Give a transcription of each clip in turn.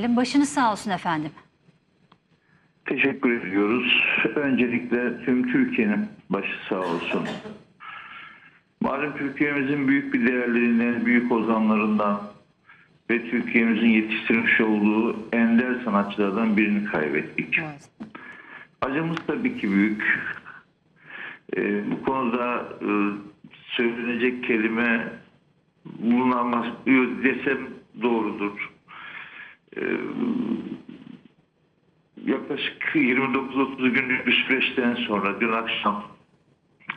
Başınız sağ olsun efendim. Teşekkür ediyoruz. Öncelikle tüm Türkiye'nin başı sağ olsun. Malum Türkiye'mizin büyük bir değerlerinden, büyük ozanlarından ve Türkiye'mizin yetiştirmiş olduğu ender sanatçılardan birini kaybettik. Acımız tabii ki büyük. Ee, bu konuda e, söylenecek kelime bulunamaz desem doğrudur. Yaklaşık 29-30 günlük bir süreçten sonra dün akşam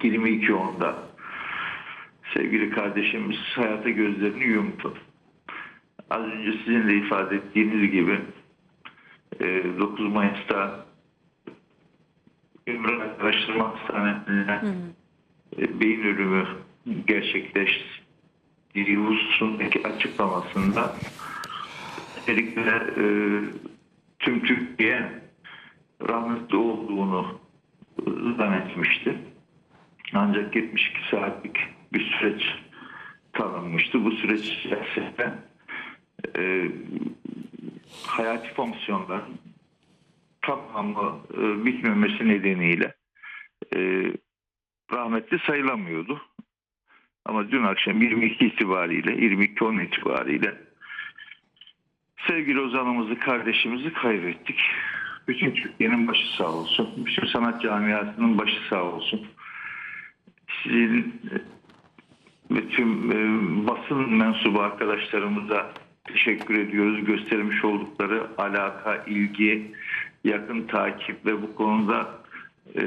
22.10'da sevgili kardeşimiz hayata gözlerini yumdu. Az önce sizin de ifade ettiğiniz gibi e, 9 Mayıs'ta Ümraniye Araştırma Hastanesi'nde e, beyin ölümü gerçekleştiği hususundaki açıklamasında özellikle e, tüm Türkiye rahmetli olduğunu zannetmişti. Ancak 72 saatlik bir süreç tanınmıştı. Bu süreç içerisinde e, hayati fonksiyonların tamamı e, bitmemesi nedeniyle e, rahmetli sayılamıyordu. Ama dün akşam 22 itibariyle, 22-10 itibariyle sevgili ozanımızı, kardeşimizi kaybettik. Bütün Türkiye'nin başı sağ olsun. Bütün sanat camiasının başı sağ olsun. Sizin e, tüm e, basın mensubu arkadaşlarımıza teşekkür ediyoruz. Göstermiş oldukları alaka, ilgi, yakın takip ve bu konuda e,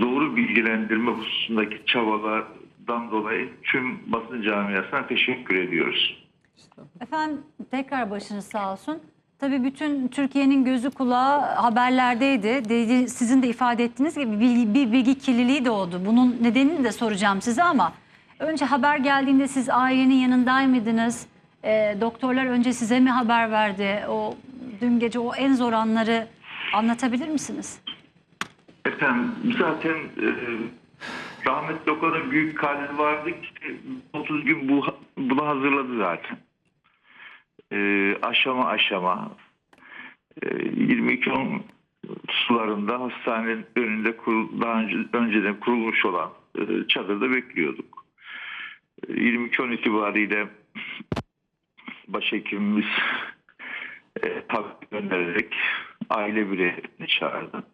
doğru bilgilendirme hususundaki çabalardan dolayı tüm basın camiasına teşekkür ediyoruz. Efendim tekrar başınız sağ olsun. Tabii bütün Türkiye'nin gözü kulağı haberlerdeydi. Dedi- Sizin de ifade ettiğiniz gibi bir, bir bilgi kirliliği doğdu. Bunun nedenini de soracağım size ama önce haber geldiğinde siz ailenin yanındaymışdınız. Ee, doktorlar önce size mi haber verdi? O dün gece o en zor anları anlatabilir misiniz? Efendim zaten e, rahmetli o kadar büyük kalbi vardı ki 30 gün bu, bunu hazırladı zaten. E, aşama aşama e, 22-10 sularında hastanenin önünde kurul, daha önce, önceden kurulmuş olan e, çadırda bekliyorduk. E, 22-10 itibariyle başhekimimiz e, göndererek aile bireyini çağırdı.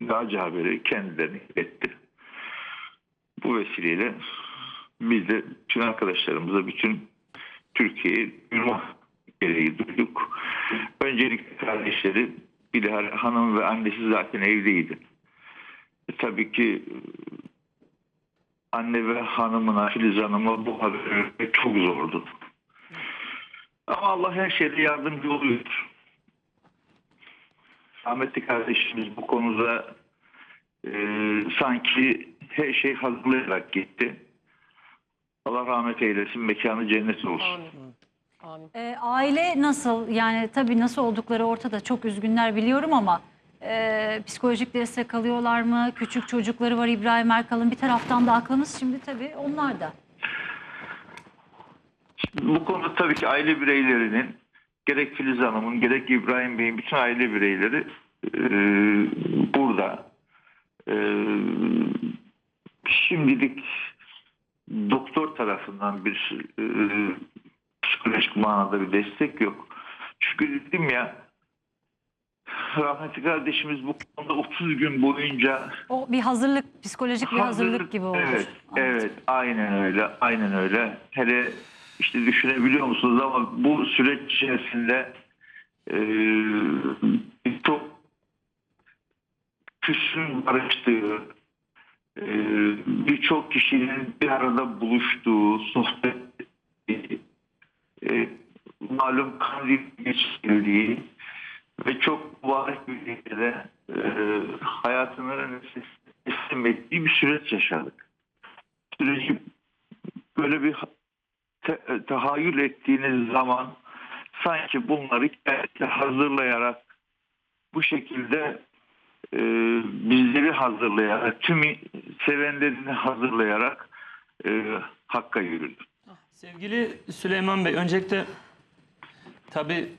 Gazi haberi kendilerini etti. Bu vesileyle biz de bütün arkadaşlarımıza, bütün Türkiye'yi duyurma gereği duyduk. Öncelikle kardeşleri Bilal Hanım ve annesi zaten evdeydi. E, tabii ki e, anne ve hanımına, Filiz Hanım'a bu haberi vermek çok zordu. Ama Allah her şeyde yardımcı oluyor. Rahmetli kardeşimiz bu konuda e, sanki her şey hazırlayarak gitti. Allah rahmet eylesin, mekanı cennet olsun. Amin. Amin. Ee, aile nasıl? Yani tabii nasıl oldukları ortada. Çok üzgünler biliyorum ama e, psikolojik destek alıyorlar mı? Küçük çocukları var İbrahim Erkal'ın. Bir taraftan da aklımız şimdi tabii onlar da. Bu konuda tabii ki aile bireylerinin gerek Filiz Hanım'ın gerek İbrahim Bey'in bütün aile bireyleri e, burada. E, şimdilik doktor tarafından bir e, psikolojik manada bir destek yok. Çünkü dedim ya rahmetli kardeşimiz bu konuda 30 gün boyunca O bir hazırlık, psikolojik bir hazırlık gibi olmuş. Evet, evet, aynen öyle, aynen öyle. Hele işte düşünebiliyor musunuz ama bu süreç içerisinde e, çok küsün barıştığı, birçok kişinin bir arada buluştuğu, sohbet ettiği, e, malum kandil geçirildiği ve çok mübarek bir ülkede e, hayatını teslim ettiği bir süreç yaşadık. Süreci böyle bir te- tahayyül ettiğiniz zaman sanki bunları hazırlayarak bu şekilde e, bizleri hazırlayarak, tüm sevenlerini hazırlayarak e, Hakk'a yürüdü. Sevgili Süleyman Bey, öncelikle tabii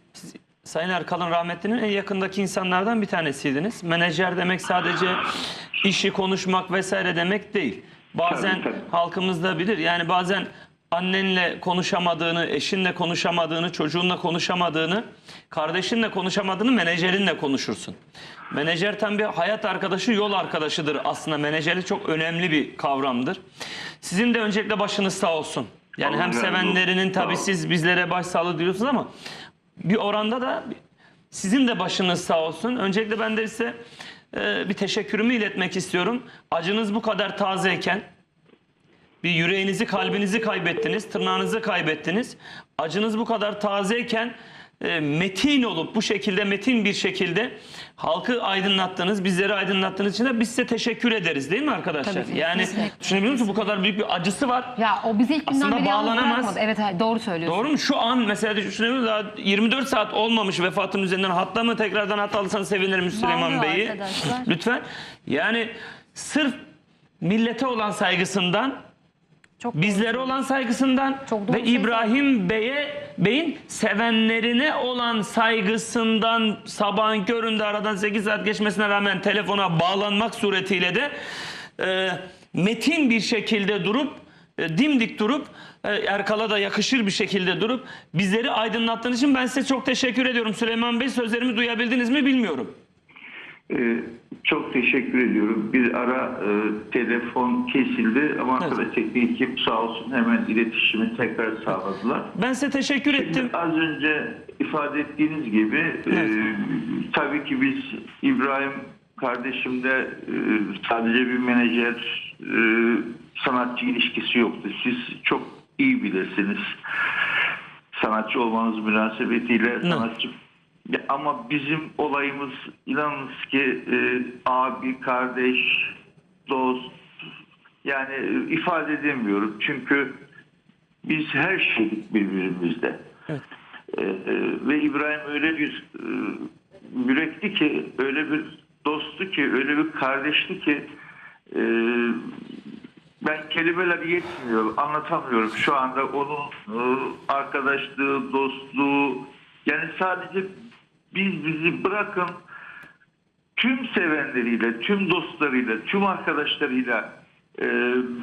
Sayın Erkal'ın rahmetlinin en yakındaki insanlardan bir tanesiydiniz. Menajer demek sadece işi konuşmak vesaire demek değil. Bazen Tabii, tabii. halkımız da bilir. Yani bazen annenle konuşamadığını, eşinle konuşamadığını, çocuğunla konuşamadığını, kardeşinle konuşamadığını menajerinle konuşursun. Menajer tam bir hayat arkadaşı, yol arkadaşıdır aslında. Menajerlik çok önemli bir kavramdır. Sizin de öncelikle başınız sağ olsun. Yani hem sevenlerinin tabii siz bizlere başsağlığı diliyorsunuz ama bir oranda da sizin de başınız sağ olsun. Öncelikle ben de size e, bir teşekkürümü iletmek istiyorum. Acınız bu kadar tazeyken bir yüreğinizi, kalbinizi kaybettiniz, tırnağınızı kaybettiniz. Acınız bu kadar tazeyken e, metin olup bu şekilde metin bir şekilde halkı aydınlattınız, bizleri aydınlattığınız için de biz size teşekkür ederiz değil mi arkadaşlar? Tabii ki, yani kesinlikle. düşünebiliyor musunuz bu kadar büyük bir acısı var. Ya o bizi ilk günden beri yalnız bağlanamaz. bırakmadı. Evet, doğru söylüyorsun. Doğru mu? Şu an mesela düşünüyorum daha 24 saat olmamış vefatın üzerinden hatta mı tekrardan hat alırsanız sevinirim Süleyman Bey'i. arkadaşlar. Lütfen. Yani sırf millete olan saygısından Çok bizlere olan saygısından Çok ve şey İbrahim Bey'e Bey'in sevenlerine olan saygısından sabahın köründe aradan 8 saat geçmesine rağmen telefona bağlanmak suretiyle de e, metin bir şekilde durup e, dimdik durup e, Erkal'a da yakışır bir şekilde durup bizleri aydınlattığınız için ben size çok teşekkür ediyorum. Süleyman Bey sözlerimi duyabildiniz mi bilmiyorum. Ee, çok teşekkür ediyorum. Bir ara e, telefon kesildi ama Evet. arkadaş teknik ekip sağ olsun hemen iletişimi tekrar sağladılar. Ben size teşekkür ettim. Az önce ifade ettiğiniz gibi e, Evet. tabii ki biz İbrahim kardeşimle e, sadece bir menajer e, sanatçı ilişkisi yoktu. Siz çok iyi bilirsiniz. Sanatçı olmanız münasebetiyle sanatçı ama bizim olayımız inanınız ki e, abi, kardeş, dost yani e, ifade edemiyorum. Çünkü biz her şeydik birbirimizde. Evet. Ee, e, ve İbrahim öyle bir e, yürekli ki, öyle bir dosttu ki, öyle bir kardeşti ki e, ben kelimeler yetmiyor, anlatamıyorum şu anda onun e, arkadaşlığı, dostluğu yani sadece biz bizi bırakın tüm sevenleriyle, tüm dostlarıyla, tüm arkadaşlarıyla e,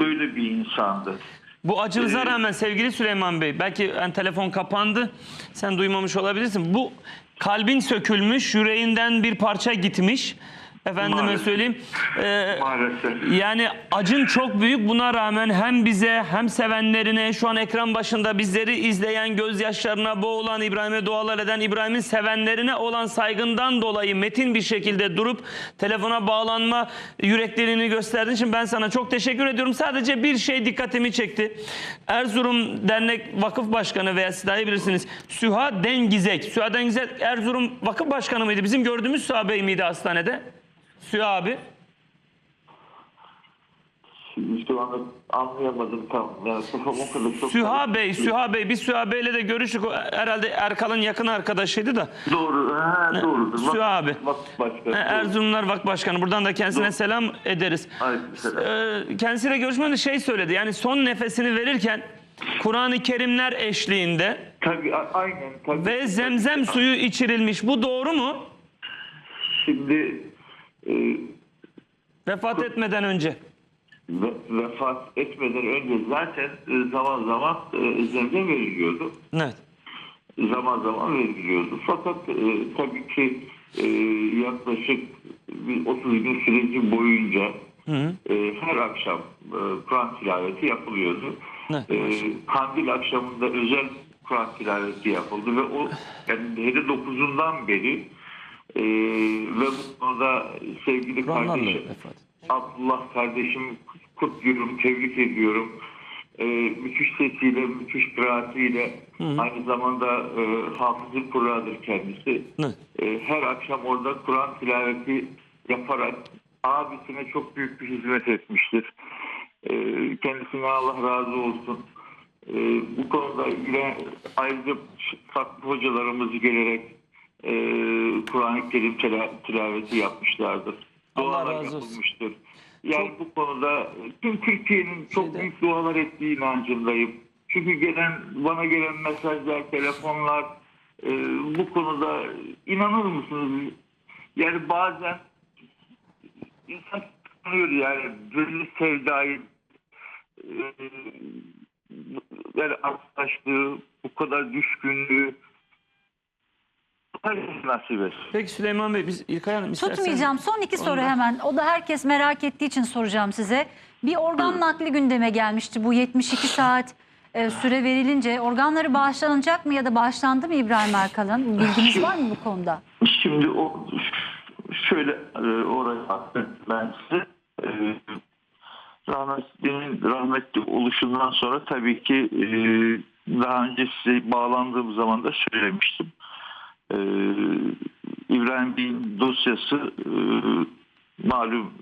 böyle bir insandı. Bu acınıza Ee, rağmen sevgili Süleyman Bey belki yani telefon kapandı sen duymamış olabilirsin. Bu kalbin sökülmüş yüreğinden bir parça gitmiş. Efendime Maalesef. söyleyeyim. Ee, Maalesef. yani acın çok büyük buna rağmen hem bize hem sevenlerine şu an ekran başında bizleri izleyen gözyaşlarına boğulan İbrahim'e dualar eden İbrahim'in sevenlerine olan saygından dolayı metin bir şekilde durup telefona bağlanma yürekliliğini gösterdiğin için ben sana çok teşekkür ediyorum. Sadece bir şey dikkatimi çekti. Erzurum Dernek Vakıf Başkanı veya siz daha iyi bilirsiniz. Süha Dengizek. Süha Dengizek Erzurum Vakıf Başkanı mıydı? Bizim gördüğümüz Süha Bey miydi hastanede? Süha abi. Şimdi şu anda anlayamadım tam. Yani kafam o kadar çok... Süha Bey, Süha Bey. Biz Süha Bey'le de görüştük. O Herhalde Erkal'ın yakın arkadaşıydı da. Doğru. Ha, doğrudur. Süha abi. Vakıf başkanı. Erzurumlar Vakfı Başkanı. Buradan da kendisine Doğru. selam ederiz. Aleykümselam. Ee, kendisiyle görüşmede şey söyledi. Yani son nefesini verirken Kur'an-ı Kerimler eşliğinde Tabii a- aynen. Tabii. ve zemzem suyu içirilmiş. Bu doğru mu? Şimdi e, Vefat etmeden önce. ve- vefat etmeden önce zaten e, zaman zaman e, zemzem veriliyordu. Evet. Zaman zaman veriliyordu. Fakat e, tabii ki e, yaklaşık bir 30 gün süreci boyunca e, her akşam e, Kur'an tilaveti yapılıyordu. Evet. E, Kandil akşamında özel Kur'an tilaveti yapıldı ve o yani hele 9'undan beri e, ve bu konuda sevgili kardeşim. Abdullah kardeşim kutluyorum, tebrik ediyorum. Ee, müthiş sesiyle, müthiş kıraatiyle aynı zamanda e, hafızı Kur'an'dır kendisi. E, her akşam orada Kur'an tilaveti yaparak abisine çok büyük bir hizmet etmiştir. E, kendisine Allah razı olsun. E, bu konuda yine ayrıca farklı hocalarımız gelerek e, Kur'an-ı Kerim tilaveti yapmışlardır. Allah Dualar razı olsun. yapılmıştır. Yani bu konuda tüm Türkiye'nin çok Şeyde- büyük dualar ettiği inancındayım. Çünkü gelen bana gelen mesajlar, telefonlar e, bu konuda inanır mısınız? Yani bazen insan tanıyor yani böyle sevdayı e, yani arkadaşlığı bu kadar düşkünlüğü nasip etsin. Peki Süleyman Bey biz İlkay Hanım istersen... Tutmayacağım. Son iki soru Ondan- hemen. O da herkes merak ettiği için soracağım size. Bir organ nakli gündeme gelmişti. Bu 72 saat e, süre verilince organları bağışlanacak mı ya da bağışlandı mı İbrahim Erkal'ın? Bilginiz var mı bu konuda? Şimdi o şöyle e, oraya attım ben size. E, rahmetli'nin rahmetli oluşundan sonra tabii ki e, daha önce size bağlandığım zaman da söylemiştim. E, İbrahim Bey'in dosyası e, malum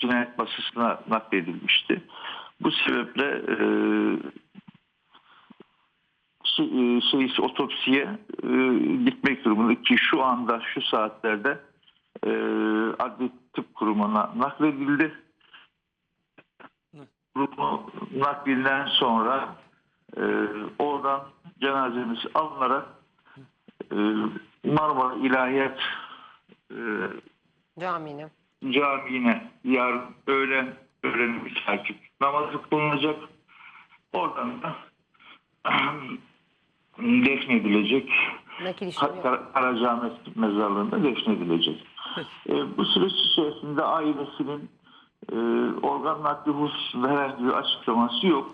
cinayet masasına nakledilmişti. Bu sebeple e, şey, şey, otopsiye e, gitmek durumunda ki şu anda şu saatlerde adli tıp kurumuna nakledildi. Kurumu naklinden sonra oradan cenazemiz alınarak Marmara İlahiyat e, Camine. Camii'ne yarın öğlen öğlen takip namazı kılınacak. Oradan da defnedilecek. Nakil işlemi yok. Kar- Karacaahmet mezarlığında defnedilecek. E, bu süreç içerisinde ailesinin e, organ nakli hususunda herhangi bir açıklaması yok.